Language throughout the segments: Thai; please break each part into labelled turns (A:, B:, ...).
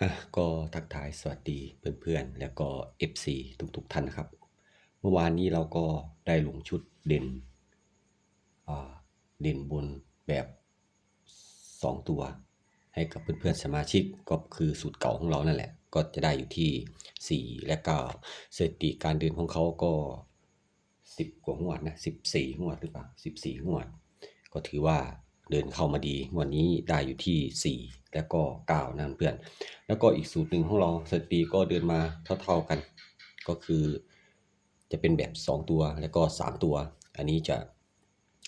A: อะก็ทักทายสวัสดีเพื่อนๆ แล้วก็ FC ทุกๆท่านนะครับ เมื่อวานนี้เราก็ได้ลงชุดเด่นเด่นบนแบบ 2 ตัว ให้กับเพื่อนๆสมาชิกก็คือสูตรเก่าของเรานั่นแหละ ก็จะได้อยู่ที่ 4 และก็สถิติการเดินของเขาก็ 10 กว่างวดนะ 14 งวดหรือเปล่า 14 งวด ก็ถือว่า เดินเข้ามาดีวดนี้ได้อยู่ที่ 4 แล้วก็9นั่นเพื่อน แล้วก็อีกสูตรหนึ่งของเราสถิติก็เดินมาเท่าๆกัน ก็คือ จะเป็นแบบ 2 ตัวแล้วก็ 3 ตัว อันนี้จะ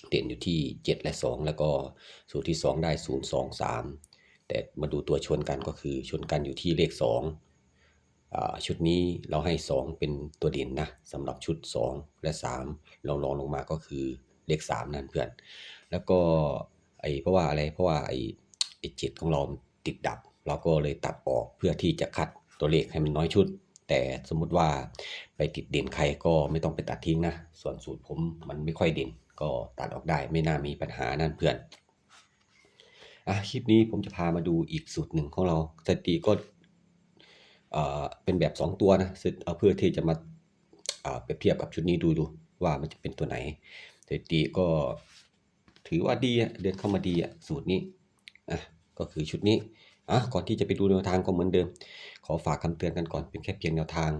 A: เด่นอยู่ที่ 7 และ 2 แล้วก็สูตรที่ 2 ได้ 0 2 3 แต่มาดูตัวชนกันก็คือชนกันอยู่ที่เลข2อ่าชุดนี้เราให้ 2 เป็นตัวเด่นนะสำหรับชุด 2 และ3เราลองลงมาก็คือเลข 3 นั่นเพื่อน แล้วก็ เพราะว่าอะไรเพราะว่าไอ้ไอ้เจ็ดของเราติดดับ เราก็เลยตัดออกเพื่อที่จะคัดตัวเลขให้มันน้อยชุด แต่สมมุติว่าไปติดเด่นใครก็ไม่ต้องไปตัดทิ้งนะ ส่วนสูตรผมมันไม่ค่อยเด่น ก็ตัดออกได้ไม่น่ามีปัญหานั่นเพื่อนอะคลิปนี้ผมจะพามาดูอีกสูตรหนึ่งของเราสติก็เอ่อเป็นแบบ 2 ตัวนะเอาเพื่อที่จะมาอ่าเปรียบเทียบกับชุดนี้ดูดูว่ามันจะเป็นตัวไหนสติก็ ถือว่าดีเดินเข้ามาดีสูตรนี้อะก็คือชุดนี้อะก่อนที่จะไปดูแนวทางก็เหมือนเดิม ขอฝากคำเตือนกันก่อนเป็นแค่เพียงแนวทาง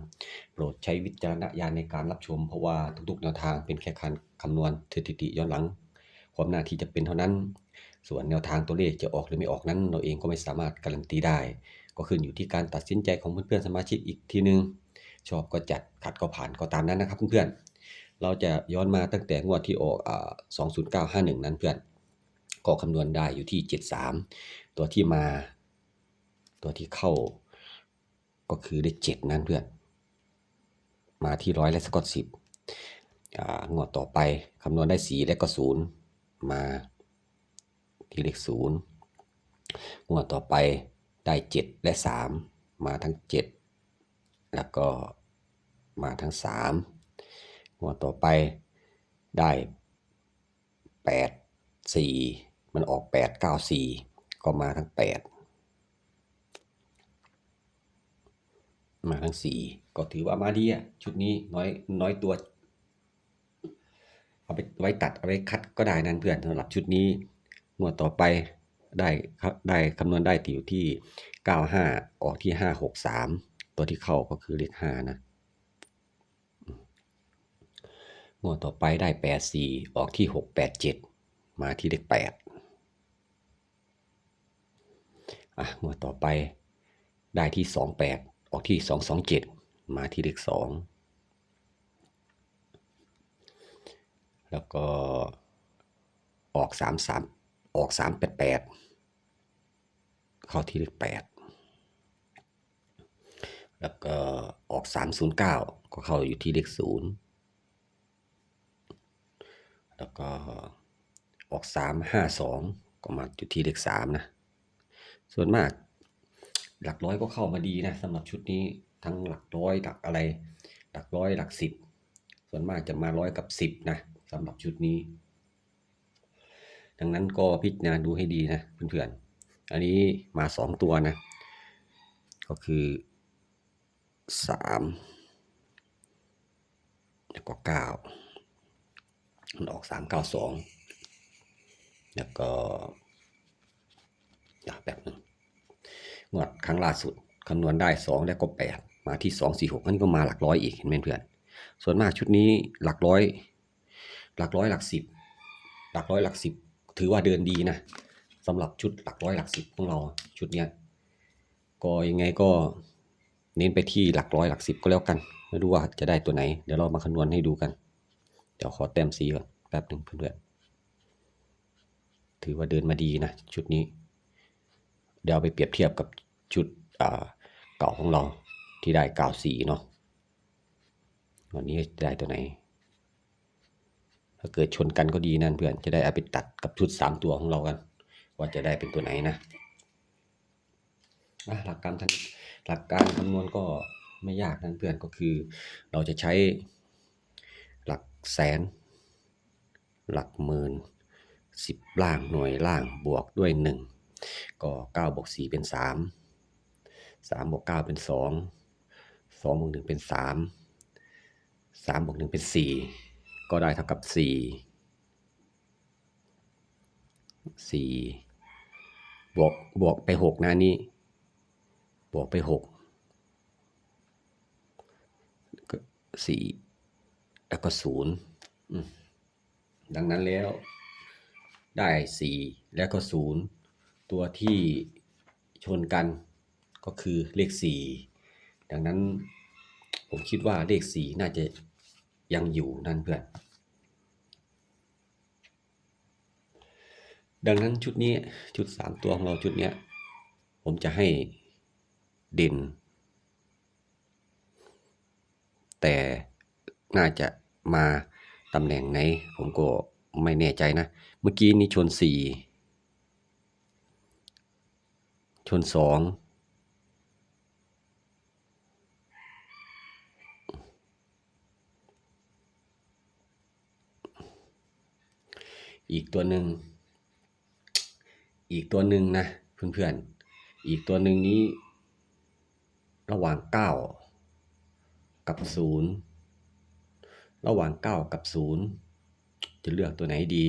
A: โปรดใช้วิจารณญาณในการรับชม เพราะว่าทุกๆแนวทางเป็นแค่การคำนวณสถิติย้อนหลัง ความน่าที่จะเป็นเท่านั้น ส่วนแนวทางตัวเลขจะออกหรือไม่ออกนั้น เราเองก็ไม่สามารถการันตีได้ ก็ขึ้นอยู่ที่การตัดสินใจของเพื่อนๆสมาชิกอีกทีนึงชอบก็จัดขัดก็ผ่านก็ตามนั้นนะครับเพื่อนๆ เราจะย้อนมาตั้งแต่งวดที่ออกอ่า20951นั้นเพื่อนก็คำนวณได้อยู่ที่73ตัวที่มา ตัวที่เข้า ก็คือได้7นั่นเพื่อน มาที่ร้อยและสกอตสิบอ่างวดต่อไปคำนวณได้4และก็0มาที่เลข0งวดต่อไปได้7และ3มาทั้ง7แล้วก็มาทั้ง3 งวดต่อไปได้ 8 4 มันออก 8 9 4 ก็มาทั้ง 8 มาทั้ง 4 ก็ถือว่ามาดีอะชุดนี้น้อยน้อยตัว เอาไปไว้ตัด เอาไว้คัดก็ได้นั่นเพื่อนสำหรับชุดนี้งวดต่อไปได้ครับได้คำนวณได้ติอยู่ที่ 95 ออกที่ 563 ตัวที่เข้าก็คือเลข5นะ งวดต่อไปได้ 84 ออกที่ 687 มาที่เลข8อะงวดต่อไปได้ที่ 28 ออกที่ 227 มาที่เลข2 แล้วก็ออก 33 ออก 388 เข้าที่เลข8แล้วก็ออก 309 ก็เข้าอยู่ที่เลข0 แล้วก็ออก 352 ก็มาอยู่ที่เลข3นะ ส่วนมากหลักร้อยก็เข้ามาดีนะสำหรับชุดนี้ทั้งหลักร้อยหลักอะไร หลักร้อยหลักสิบส่วนมากจะมาร้อยกับสิบนะสำหรับชุดนี้ ดังนั้นก็พิจารณาดูให้ดีนะเพื่อนๆอันนี้มาสองตัวนะ ก็คือสามแล้วก็เก้า มันออกสามเก้าสองแล้วก็อยากแบบนึงงวดครั้งล่าสุดคำนวณได้สองแล้วก็แปดมาที่สองสี่หกอันนี้ก็มาหลักร้อยอีกเห็นไหมเพื่อน ส่วนมากชุดนี้หลักร้อย หลักร้อยหลักสิบหลักร้อยหลักสิบถือว่าเดินดีนะสำหรับชุดหลักร้อยหลักสิบของเราชุดเนี้ยก็ยังไงก็เน้นไปที่หลักร้อยหลักสิบก็แล้วกัน ไม่รู้ว่าจะได้ตัวไหน เดี๋ยวเรามาคำนวณให้ดูกัน เดี๋ยวขอแต้มสีก่อนแป๊บหนึ่งเพื่อนๆถือว่าเดินมาดีนะชุดนี้ เดี๋ยวเอาไปเปรียบเทียบกับชุดเก่าของเราที่ได้เก้าสีเนาะวันนี้ได้ตัวไหน ถ้าเกิดชนกันก็ดีนั่นเพื่อนจะได้เอาไปตัดกับชุดสามตัวของเรากัน ว่าจะได้เป็นตัวไหนนะหลักการทันหลักการคำนวณก็ไม่ยากนั่นเพื่อนก็คือ เราจะใช้ แสน หลักหมื่นสิบล่างหน่วยล่างบวกด้วยหนึ่งก็เก้าบวกสี่เป็นสามสามบวกเก้าเป็นสองสองบวกหนึ่งเป็นสามสามบวกหนึ่งเป็นสี่ก็ได้เท่ากับสี่สี่บวกบวกไปหกนะนนี้บวกไปหกก็สี่ แล้วก็ศูนย์ดังนั้นแล้ว ได้สี่แล้วก็ศูนย์ตัวที่ชนกันก็คือเลขสี่ดังนั้นผมคิดว่าเลขสี่น่าจะยังอยู่นั่นเพื่อน ดังนั้นชุดนี้ชุดสามตัวของเราชุดเนี้ย ผมจะให้เด่น แต่ น่าจะมาตำแหน่งไหน ผมก็ไม่แน่ใจนะ เมื่อกี้นี้ชนสี่ชนสองอีกตัวหนึ่ง อีกตัวหนึ่งนะเพื่อนๆ อีกตัวหนึ่งนี้ ระหว่างเก้ากับศูนย์ ระหว่างเก้ากับศูนย์จะเลือกตัวไหนดี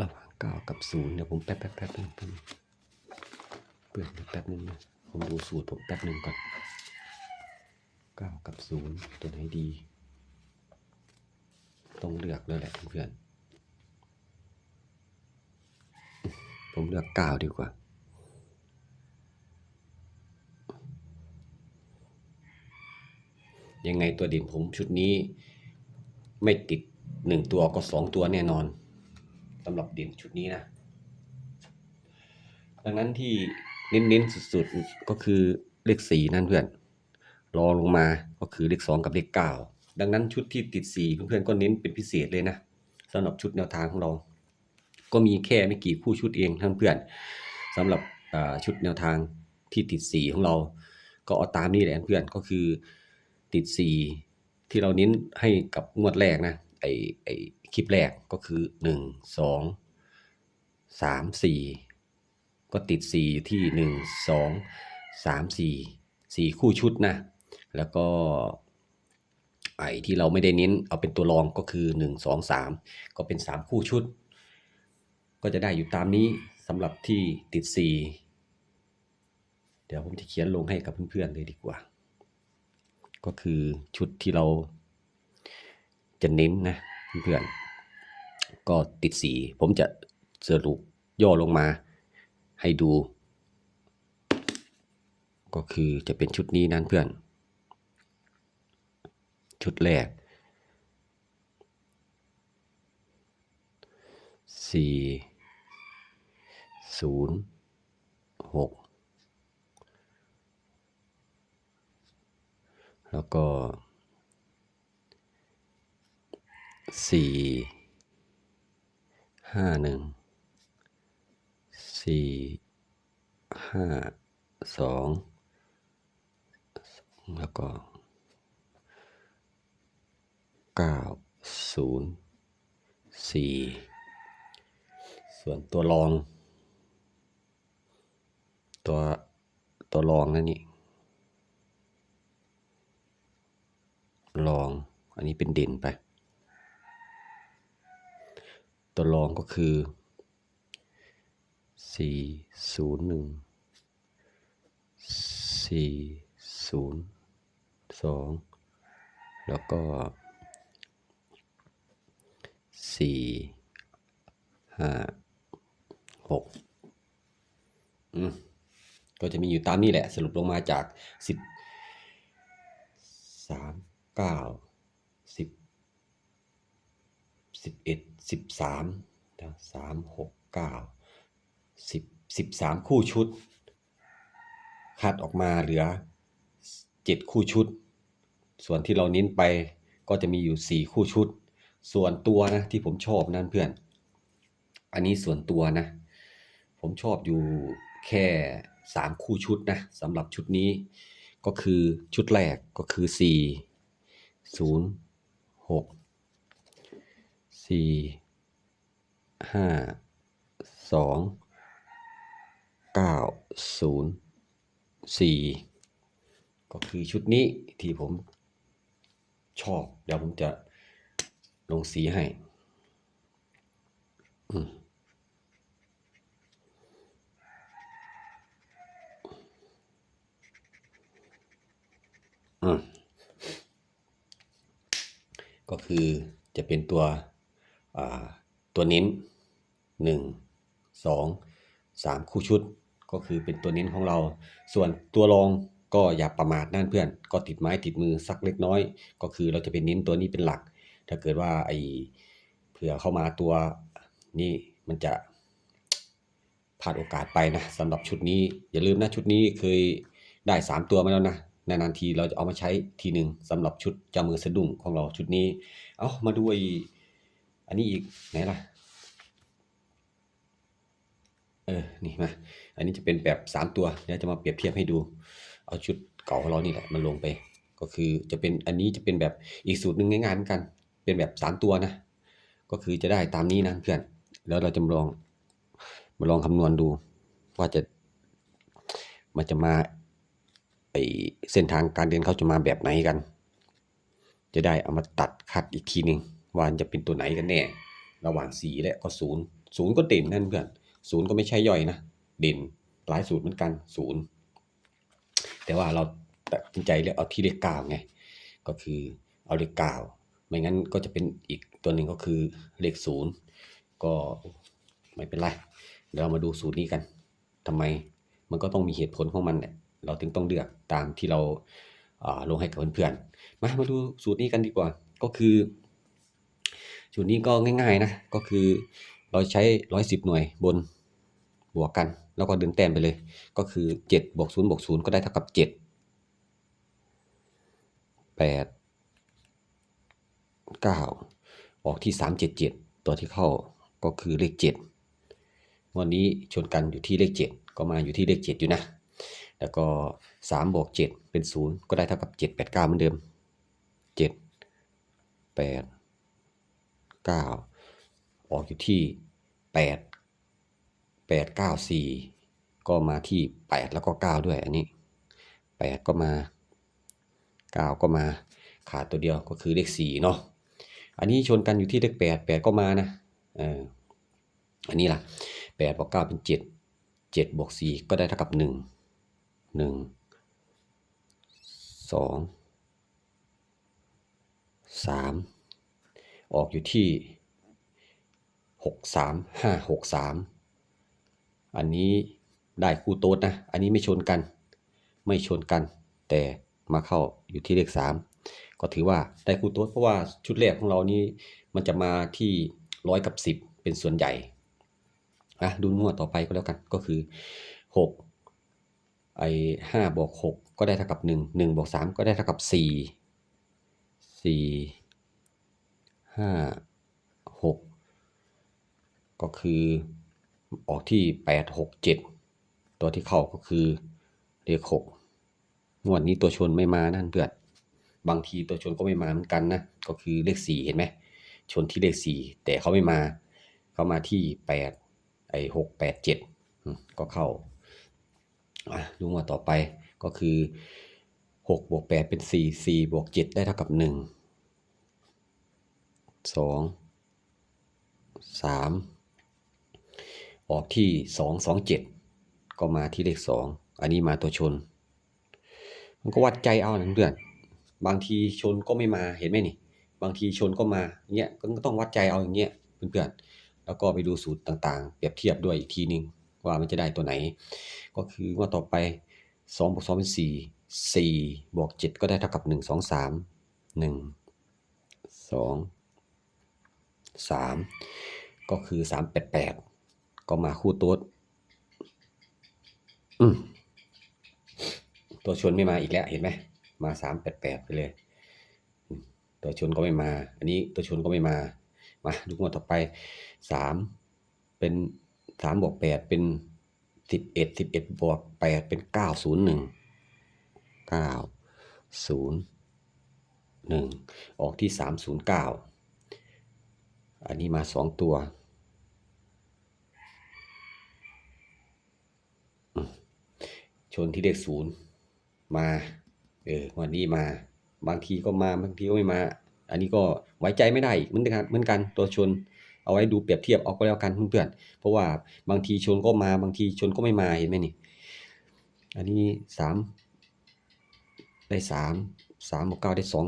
A: ระหว่างเก้ากับศูนย์เดี๋ยวผมแป๊บแป๊บแป๊บนึงแป๊บนึงเปิดแป๊บนึงนะผมดูสูตรผมแป๊บนึงก่อนเก้ากับศูนย์ตัวไหนดี ต้องเลือกแล้วแหละเพื่อนผมเลือกเก้าดีกว่า ยังไงตัวเด่นผมชุดนี้ ไม่ติดหนึ่งตัวก็สองตัวแน่นอนสำหรับเด่นชุดนี้นะ ดังนั้นที่เน้นๆสุดๆก็คือเลขสี่นั่นเพื่อน รองลงมาก็คือเลขสองกับเลขเก้าดังนั้นชุดที่ติดสี่เพื่อนๆก็เน้นเป็นพิเศษเลยนะสำหรับชุดแนวทางของเรา ก็มีแค่ไม่กี่คู่ชุดเองท่านเพื่อนสำหรับชุดแนวทางที่ติดสี่ของเรา ก็เอาตามนี้แหละเพื่อนก็คือ ติดสี่ที่เราเน้นให้กับงวดแรกนะไอไอคลิปแรกก็คือหนึ่งสองสามสี่ก็ติดสี่ที่หนึ่งสองสามสี่สี่คู่ชุดนะ แล้วก็ไอที่เราไม่ได้เน้นเอาเป็นตัวรองก็คือหนึ่งสองสามก็เป็นสามคู่ชุด ก็จะได้อยู่ตามนี้สำหรับที่ติดสี่เดี๋ยวผมจะเขียนลงให้กับเพื่อนๆเลยดีกว่า ก็คือชุดที่เราจะเน้นนะเพื่อนก็ติดสี ผมจะสรุปย่อลงมาให้ดู ก็คือจะเป็นชุดนี้นั่นเพื่อน ชุดแรกสี่ศูนย์หก แล้วก็สี่ห้าหนึ่งสี่ห้าสองแล้วก็เก้าศูนย์สี่ส่วนตัวรอง ตัวตัวรองนั่นนี่ ลอง อันนี้เป็นเด่นไป ตัวรองก็คือสี่ศูนย์หนึ่งสี่ศูนย์สองแล้วก็สี่ห้าหกอืมก็จะมีอยู่ตามนี้แหละ สรุปลงมาจากสิบสาม เก้าสิบสิบเอ็ดสิบสามสามหกเก้าสิบสิบสามคู่ชุด คัดออกมาเหลือเจ็ดคู่ชุด ส่วนที่เราเน้นไปก็จะมีอยู่สี่คู่ชุด ส่วนตัวนะที่ผมชอบนั่นเพื่อน อันนี้ส่วนตัวนะ ผมชอบอยู่แค่สามคู่ชุดนะสำหรับชุดนี้ก็คือชุดแรกก็คือสี่ ศูนย์หกสี่ห้าสองเก้าศูนย์สี่ก็คือชุดนี้ที่ผมชอบ เดี๋ยวผมจะลงสีให้ อืมอืม ก็คือจะเป็นตัวตัวเน้นหนึ่งสองสามคู่ชุด ก็คือเป็นตัวเน้นของเรา ส่วนตัวรองก็อย่าประมาทนั่นเพื่อน ก็ติดไม้ติดมือสักเล็กน้อย ก็คือเราจะเป็นเน้นตัวนี้เป็นหลัก ถ้าเกิดว่าไอเผื่อเข้ามาตัวนี้มันจะพลาดโอกาสไปนะสำหรับชุดนี้อย่าลืมนะชุดนี้เคยได้ 3 ตัวมาแล้วนะ นานๆทีเราจะเอามาใช้ทีหนึ่งสำหรับชุดจามือสะดุ้งของเราชุดนี้ เอามาดูไออันนี้อีกไหนล่ะเออนี่มาอันนี้จะเป็นแบบ 3 ตัวเดี๋ยวจะมาเปรียบเทียบให้ดู เอาชุดเก่าของเรานี่แหละมาลงไป ก็คือจะเป็นอันนี้จะเป็นแบบอีกสูตรหนึ่งง่ายๆเหมือนกัน เป็นแบบ 3 ตัวนะ ก็คือจะได้ตามนี้นะเพื่อนแล้วเราจะมาลองมาลองคำนวณดู ว่าจะมันจะมา ไอเส้นทางการเดินเขาจะมาแบบไหนกัน จะได้เอามาตัดคัดอีกทีหนึ่งว่าจะเป็นตัวไหนกันแน่ ระหว่างสีและก็ศูนย์ศูนย์ก็เด่นนั่นเพื่อนศูนย์ก็ไม่ใช่ย่อยนะ เด่นหลายสูตรเหมือนกันศูนย์แต่ว่าเราตัดสินใจเลือกเอาที่เลขเก้าไง ก็คือเอาเลขเก้าไม่งั้นก็จะเป็นอีกตัวหนึ่งก็คือเลขศูนย์ก็ไม่เป็นไร เดี๋ยวเรามาดูสูตรนี้กันทำไมมันก็ต้องมีเหตุผลของมันแหละ เราถึงต้องเลือกตามที่เราอ่าลงให้กับเพื่อนๆ มามาดูสูตรนี้กันดีกว่า ก็คือสูตรนี้ก็ง่ายๆนะ ก็คือเราใช้ร้อยสิบหน่วยบนบวกกัน แล้วก็ดึงแต้มไปเลย ก็คือเจ็ดบวกศูนย์บวกศูนย์ก็ได้เท่ากับเจ็ดแปดเก้าออกที่สามเจ็ดเจ็ดตัวที่เข้าก็คือเลขเจ็ดวันนี้ชนกันอยู่ที่เลขเจ็ดก็มาอยู่ที่เลขเจ็ดอยู่นะ แล้วก็สามบวกเจ็ดเป็นศูนย์ก็ได้เท่ากับเจ็ดแปดเก้าเหมือนเดิมเจ็ดแปดเก้าออกอยู่ที่แปดแปดเก้าสี่ก็มาที่แปดแล้วก็เก้าด้วยอันนี้แปดก็มาเก้าก็มาขาดตัวเดียวก็คือเลขสี่เนาะอันนี้ชนกันอยู่ที่เลขแปดแปดก็มานะเอออันนี้ล่ะแปดบวกเก้าเป็นเจ็ดเจ็ดบวกสี่ก็ได้เท่ากับหนึ่ง หนึ่งสองสามออกอยู่ที่หกสามห้าหกสามอันนี้ได้คู่โต๊ดนะ อันนี้ไม่ชนกัน ไม่ชนกัน แต่มาเข้าอยู่ที่เลขสามก็ถือว่าได้คู่โต๊ดเพราะว่าชุดแรกของเรานี้มันจะมาที่ร้อยกับสิบเป็นส่วนใหญ่อะดูงวดต่อไปก็แล้วกันก็คือหก ไอ้ห้าบวกหกก็ได้เท่ากับหนึ่งหนึ่งบวกสามก็ได้เท่ากับสี่สี่ห้าหกก็คือออกที่แปดหกเจ็ดตัวที่เข้าก็คือเลขหกงวดนี้ตัวชนไม่มานั่นเพื่อนบางทีตัวชนก็ไม่มาเหมือนกันนะก็คือเลขสี่เห็นไหมชนที่เลขสี่แต่เขาไม่มา เขามาที่แปดไอ้หกแปดเจ็ดก็เข้า ดูงวดต่อไปก็คือหกบวกแปดเป็นสี่สี่บวกเจ็ดได้เท่ากับหนึ่งสองสามออกที่สองสองเจ็ดก็มาที่เลขสองอันนี้มาตัวชน มันก็วัดใจเอานะเพื่อน บางทีชนก็ไม่มาเห็นไหมนี่ บางทีชนก็มาเงี้ยก็ต้องวัดใจเอาอย่างเงี้ยเพื่อนๆแล้วก็ไปดูสูตรต่างๆ เปรียบเทียบด้วยอีกทีนึง ว่ามันจะได้ตัวไหน ก็คือว่าต่อไปสองบวกสองเป็นสี่สี่บวกเจ็ดก็ได้เท่ากับหนึ่งสองสามหนึ่งสองสามก็คือสามแปดแปดก็มาคู่ต๊ดอืมตัวชนไม่มาอีกแล้วเห็นไหมมาสามแปดแปดไปเลย ตัวชนก็ไม่มา อันนี้ตัวชนก็ไม่มา มาดูงวดต่อไปสามเป็น สามบวกแปดเป็นสิบเอ็ดสิบเอ็ดบวกแปดเป็นเก้าศูนย์หนึ่งเก้าศูนย์หนึ่งออกที่สามศูนย์เก้าอันนี้มาสองตัวชนที่เลขศูนย์มา เออวันนี้มา บางทีก็มา บางทีก็ไม่มา อันนี้ก็ไว้ใจไม่ได้เหมือนกันเหมือนกันตัวชน เอาไว้ดูเปรียบเทียบเอาก็แล้วกันเพื่อนๆเพราะว่าบางทีชนก็มาบางทีชนก็ไม่มาเห็นไหมนี่ อันนี้สามได้สามสามบวกเก้าได้สอง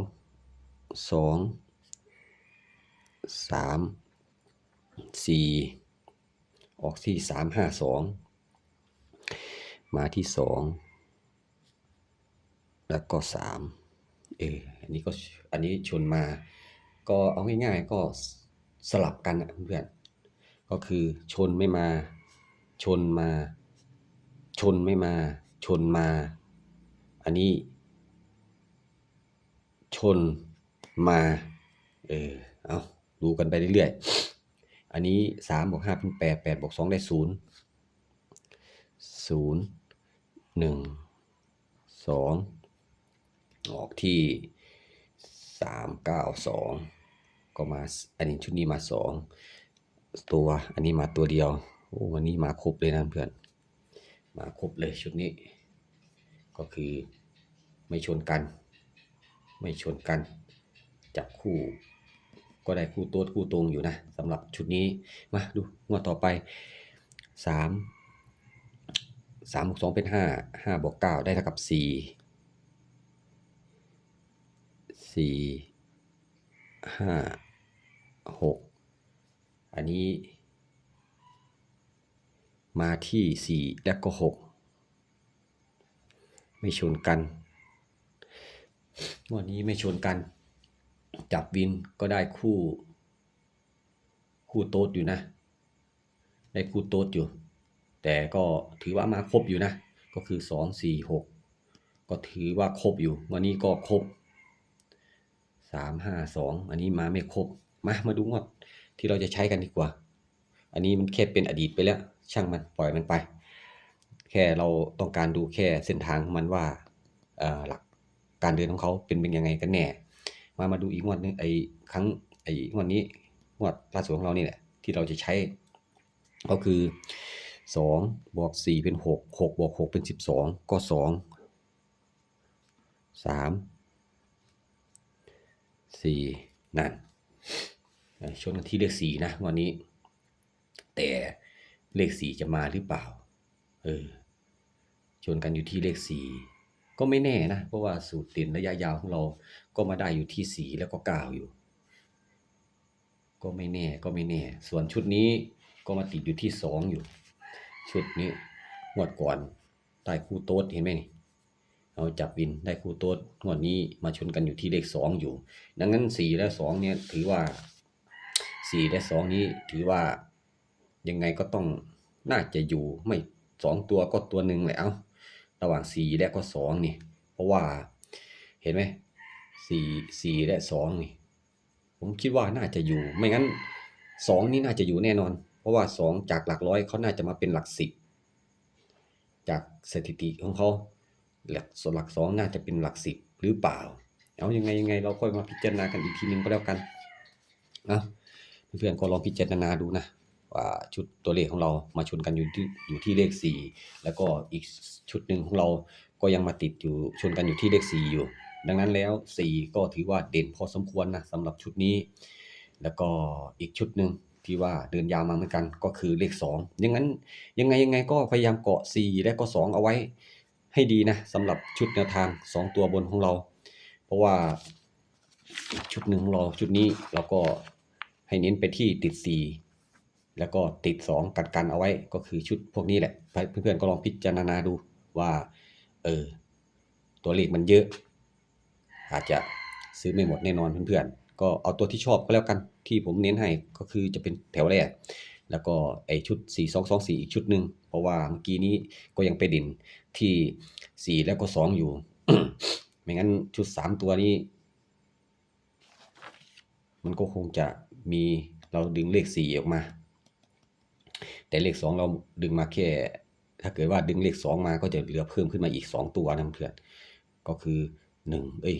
A: สองสามสี่ออกที่สามห้าสองมาที่สองแล้วก็สามเอออันนี้ก็อันนี้ชนมา ก็เอาง่ายๆก็ สลับกันอะเพื่อนก็คือชนไม่มา ชนมา ชนไม่มา ชนมา อันนี้ ชนมา เออเอาดูกันไปเรื่อยๆ อันนี้สามบวกห้าเป็นแปดแปดบวกสองได้ศูนย์ศูนย์หนึ่งสองออกที่สามเก้าสอง ก็มาอันนี้ชุดนี้มาสองตัวอันนี้มาตัวเดียวโอ้วันนี้มาครบเลยนะเพื่อน มาครบเลยชุดนี้ ก็คือไม่ชนกัน ไม่ชนกัน จับคู่ก็ได้คู่ต๊ดคู่ตรงอยู่นะสำหรับชุดนี้มาดูงวดต่อไปสามสามบวกสองเป็นห้าห้าบวกเก้าได้เท่ากับสี่สี่ห้า หกอันนี้มาที่สี่แล้วก็หกไม่ชนกันวันนี้ไม่ชนกัน จับวินก็ได้คู่ คู่โต๊ดอยู่นะ ได้คู่โต๊ดอยู่ แต่ก็ถือว่ามาครบอยู่นะ ก็คือสองสี่หกก็ถือว่าครบอยู่ วันนี้ก็ครบสามห้าสองอันนี้มาไม่ครบ มามาดูงวดที่เราจะใช้กันดีกว่า อันนี้มันแค่เป็นอดีตไปแล้ว ช่างมันปล่อยมันไป แค่เราต้องการดูแค่เส้นทางของมันว่าอ่อหลักการเดินของเขาเป็นเป็นยังไงกันแน่ มามาดูอีกงวดนึงไอ้ครั้งไอ้งวดนี้งวดล่าสุดของเรานี่แหละที่เราจะใช้ ก็คือสองบวกสี่เป็นหกหกบวกหกเป็นสิบสองก็สองสามสี่นั่น ชนกันที่เลขสี่นะงวันนี้ แต่เลขสี่จะมาหรือเปล่า เออ ชนกันอยู่ที่เลขสี่ก็ไม่แน่นะ เพราะว่าสูตรเด่นระยะยาวของเราก็มาได้อยู่ที่สี่แล้วก็ก้าอยู่ ก็ไม่แน่ก็ไม่แน่ ส่วนชุดนี้ก็มาติดอยู่ที่สองอยู่ ชุดนี้งวดก่อนได้คู่โต๊ดเห็นไหมนี่เอาจับวินได้คู่โต๊ดงวดนี้มาชนกันอยู่ที่เลขสองอยู่ ดังนั้นสี่และสองเนี่ยถือว่า สี่และสองนี้ถือว่ายังไงก็ต้องน่าจะอยู่ไม่สองตัวก็ตัวหนึ่งแหละเอาระหว่างสี่และก็สองนี่ เพราะว่าเห็นไหมสี่สี่และสองนี่ ผมคิดว่าน่าจะอยู่ไม่งั้นสองนี่น่าจะอยู่แน่นอน เพราะว่าสองจากหลักร้อยเขาน่าจะมาเป็นหลักสิบจากสถิติของเขาหลักส่วนหลักสองน่าจะเป็นหลักสิบหรือเปล่า เอายังไงยังไงเราค่อยมาพิจารณากันอีกทีนึงก็แล้วกันนะ เพื่อนๆก็ลองพิจารณาดูนะว่าชุดตัวเลขของเรามาชนกันอยู่ที่อยู่ที่เลขสี่แล้วก็อีกชุดหนึ่งของเราก็ยังมาติดอยู่ชนกันอยู่ที่เลขสี่อยู่ ดังนั้นแล้วสี่ก็ถือว่าเด่นพอสมควรนะสำหรับชุดนี้ แล้วก็อีกชุดหนึ่งที่ว่าเดินยาวมาเหมือนกันก็คือเลขสองยังงั้นยังไงยังไงก็พยายามเกาะสี่และก็สองเอาไว้ให้ดีนะสำหรับชุดแนวทางสองตัวบนของเรา เพราะว่าชุดหนึ่งของเราชุดนี้เราก็ ให้เน้นไปที่ติดสี่แล้วก็ติดสองกันกันเอาไว้ก็คือชุดพวกนี้แหละ เพื่อนๆก็ลองพิจารณาดูว่า เออ ตัวเลขมันเยอะ อาจจะซื้อไม่หมดแน่นอนเพื่อนๆ ก็เอาตัวที่ชอบก็แล้วกันที่ผมเน้นให้ก็คือจะเป็นแถวแรก แล้วก็ไอชุด 4 2 2 4 อีกชุดหนึ่งเพราะว่าเมื่อกี้นี้ก็ยังไปด่นที่ 4 แล้วก็ 2 อยู่ ไม่งั้นชุด 3 ตัวนี้ มันก็คงจะ มีเราดึงเลข 4 ออกมา แต่เลข 2 เราดึงมาแค่ ถ้าเกิดว่าดึงเลข 2 มาก็จะเหลือเพิ่มขึ้นมาอีก 2 ตัวนะเพื่อนก็คือ 1 เอ้ย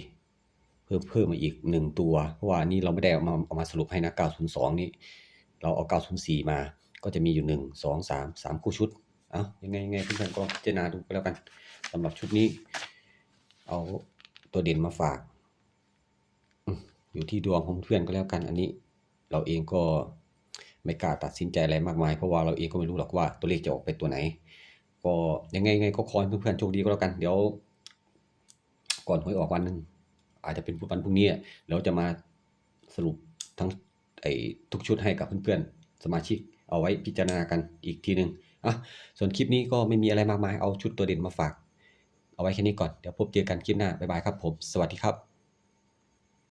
A: เพิ่มเพิ่มมาอีกหนึ่งตัว เพราะว่านี่เราไม่ได้เอามาเอามาสรุปให้นะ 902 นี้เราเอา 904 มาก็จะมีอยู่ 1 2 3 3 คู่ชุดเอายังไงยังไงเพื่อนก็พิจารณาดูก็แล้วกันสำหรับชุดนี้ เอาตัวเด่นมาฝาก อยู่ที่ดวงของเพื่อนก็แล้วกันอันนี้ เราเองก็ไม่กล้าตัดสินใจอะไรมากมายเพราะว่าเราเองก็ไม่รู้หรอกว่าตัวเลขจะออกไปตัวไหน ก็ยังไงไงก็ขอให้เพื่อนๆโชคดีก็แล้วกัน เดี๋ยว ก่อนหวยออกวันหนึ่งอาจจะเป็นวันพรุ่งนี้เราจะมาสรุปทั้งไอ้ทุกชุดให้กับเพื่อนๆสมาชิกเอาไว้พิจารณากันอีกทีหนึ่งอะส่วนคลิปนี้ก็ไม่มีอะไรมากมายเอาชุดตัวเด่นมาฝาก เอาไว้แค่นี้ก่อนเดี๋ยวพบเจอกันคลิปหน้าบ๊ายบายครับผม สวัสดีครับ